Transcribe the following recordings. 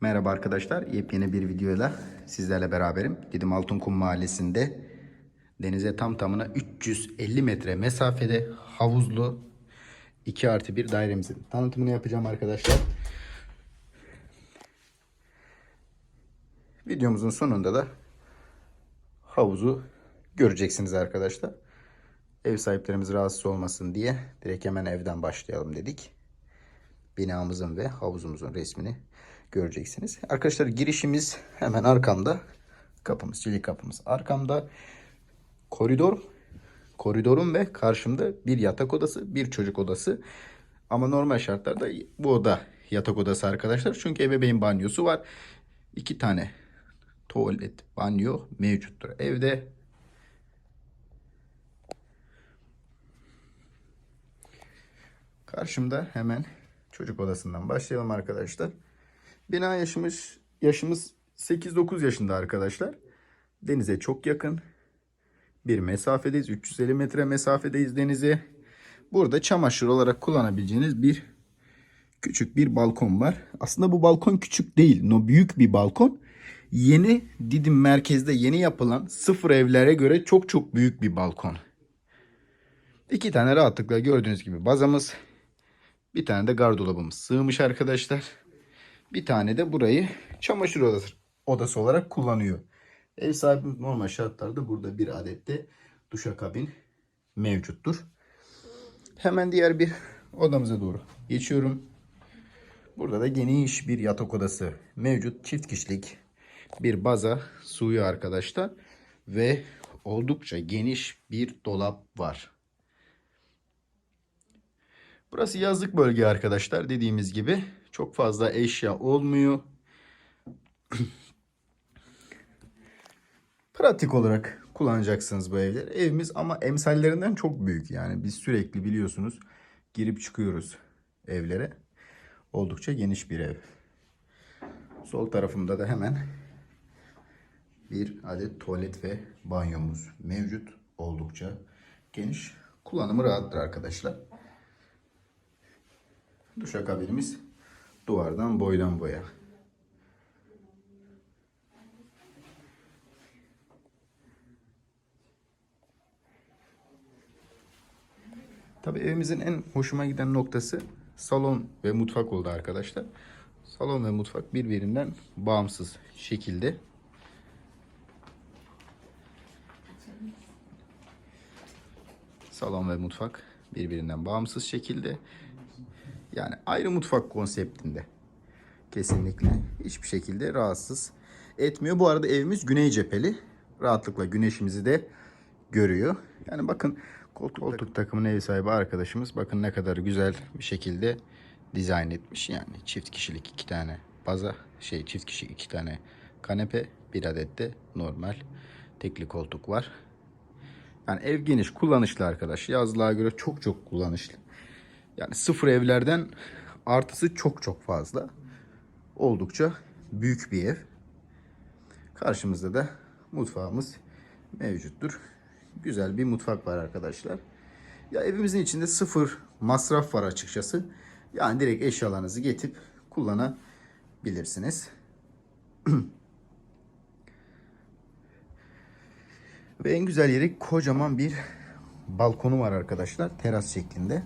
Merhaba arkadaşlar. Yepyeni bir videoyla sizlerle beraberim. Didim Altınkum Mahallesi'nde denize tam tamına 350 metre mesafede havuzlu 2 artı 1 dairemizin tanıtımını yapacağım arkadaşlar. Videomuzun sonunda da havuzu göreceksiniz arkadaşlar. Ev sahiplerimiz rahatsız olmasın diye direkt hemen evden başlayalım dedik. Binamızın ve havuzumuzun resmini göreceksiniz. Arkadaşlar girişimiz hemen arkamda. Kapımız, çelik kapımız arkamda. Koridor, koridorun ve karşımda bir yatak odası, bir çocuk odası. Ama normal şartlarda bu oda yatak odası arkadaşlar. Çünkü ebeveyn banyosu var. İki tane tuvalet, banyo mevcuttur evde. Karşımda hemen çocuk odasından başlayalım arkadaşlar. Bina yaşımız yaşımız 8-9 yaşında arkadaşlar. Denize çok yakın. Bir mesafedeyiz. 350 metre mesafedeyiz denize. Burada çamaşır olarak kullanabileceğiniz bir küçük bir balkon var. Aslında bu balkon küçük değil. No büyük bir balkon. Yeni Didim merkezde yeni yapılan sıfır evlere göre çok çok büyük bir balkon. İki tane rahatlıkla gördüğünüz gibi bazamız. Bir tane de gardırobumuz sığmış arkadaşlar. Bir tane de burayı çamaşır odası, odası olarak kullanıyor. Ev sahibimiz normal şartlarda burada bir adette duşakabin mevcuttur. Hemen diğer bir odamıza doğru geçiyorum. Burada da geniş bir yatak odası mevcut. Çift kişilik bir baza suyu arkadaşlar. Ve oldukça geniş bir dolap var. Burası yazlık bölge arkadaşlar. Dediğimiz gibi çok fazla eşya olmuyor. Pratik olarak kullanacaksınız bu evleri. Evimiz ama emsallerinden çok büyük. Yani biz sürekli biliyorsunuz girip çıkıyoruz evlere. Oldukça geniş bir ev. Sol tarafımda da hemen bir adet tuvalet ve banyomuz mevcut. Oldukça geniş. Kullanımı rahattır arkadaşlar. Duşakabinimiz duvardan boydan boya. Tabii evimizin en hoşuma giden noktası salon ve mutfak oldu arkadaşlar. Salon ve mutfak birbirinden bağımsız şekilde. Salon ve mutfak birbirinden bağımsız şekilde. Yani ayrı mutfak konseptinde. Kesinlikle hiçbir şekilde rahatsız etmiyor. Bu arada evimiz güney cepheli. Rahatlıkla güneşimizi de görüyor. Yani bakın koltuk, koltuk takımının ev sahibi arkadaşımız bakın ne kadar güzel bir şekilde dizayn etmiş. Yani çift kişilik iki tane baza şey çift kişi iki tane kanepe bir adet de normal tekli koltuk var. Yani ev geniş kullanışlı arkadaş. Yazlığa göre çok çok kullanışlı. Yani sıfır evlerden artısı çok çok fazla. Oldukça büyük bir ev. Karşımızda da mutfağımız mevcuttur. Güzel bir mutfak var arkadaşlar. Ya evimizin içinde sıfır masraf var açıkçası. Yani direkt eşyalarınızı getirip kullanabilirsiniz. Ve en güzel yeri kocaman bir balkonu var arkadaşlar. Teras şeklinde.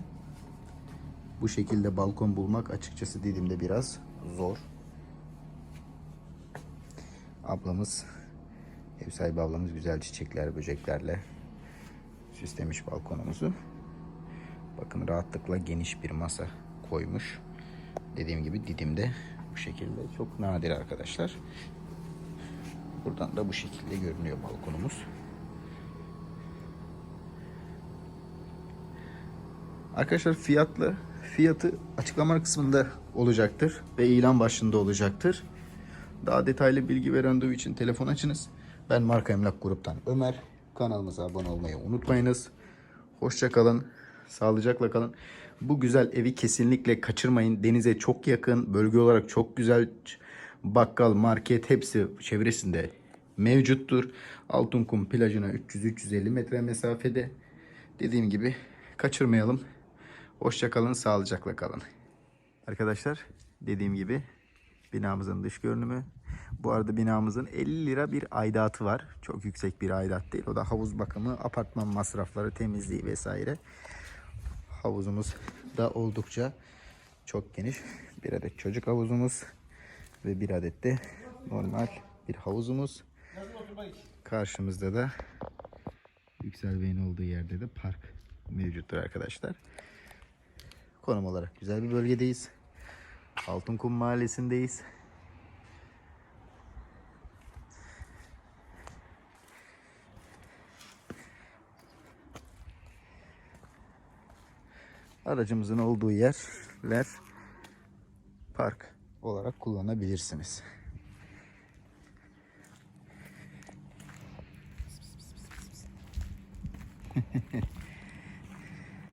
Bu şekilde balkon bulmak açıkçası dediğimde biraz zor. Ablamız, ev sahibi ablamız güzel çiçekler, böceklerle süslemiş balkonumuzu. Bakın rahatlıkla geniş bir masa koymuş. Dediğim gibi Didim'de bu şekilde çok nadir arkadaşlar. Buradan da bu şekilde görünüyor balkonumuz. Arkadaşlar fiyatlı fiyatı açıklama kısmında olacaktır ve ilan başında olacaktır. Daha detaylı bilgi ve randevu için telefon açınız. Ben Marka Emlak Grup'tan Ömer. Kanalımıza abone olmayı unutmayınız. Hoşça kalın. Sağlıcakla kalın. Bu güzel evi kesinlikle kaçırmayın. Denize çok yakın. Bölge olarak çok güzel. Bakkal, market hepsi çevresinde mevcuttur. Altınkum plajına 300-350 metre mesafede. Dediğim gibi kaçırmayalım. Hoşça kalın, sağlıcakla kalın. Arkadaşlar dediğim gibi binamızın dış görünümü. Bu arada binamızın 50 lira bir aidatı var. Çok yüksek bir aidat değil. O da havuz bakımı, apartman masrafları, temizliği vesaire. Havuzumuz da oldukça çok geniş. Bir adet çocuk havuzumuz ve bir adet de normal bir havuzumuz. Karşımızda da Yüksel Bey'in olduğu yerde de park mevcuttur arkadaşlar. Konum olarak güzel bir bölgedeyiz. Altınkum Mahallesi'ndeyiz. Aracımızın olduğu yerler park olarak kullanabilirsiniz.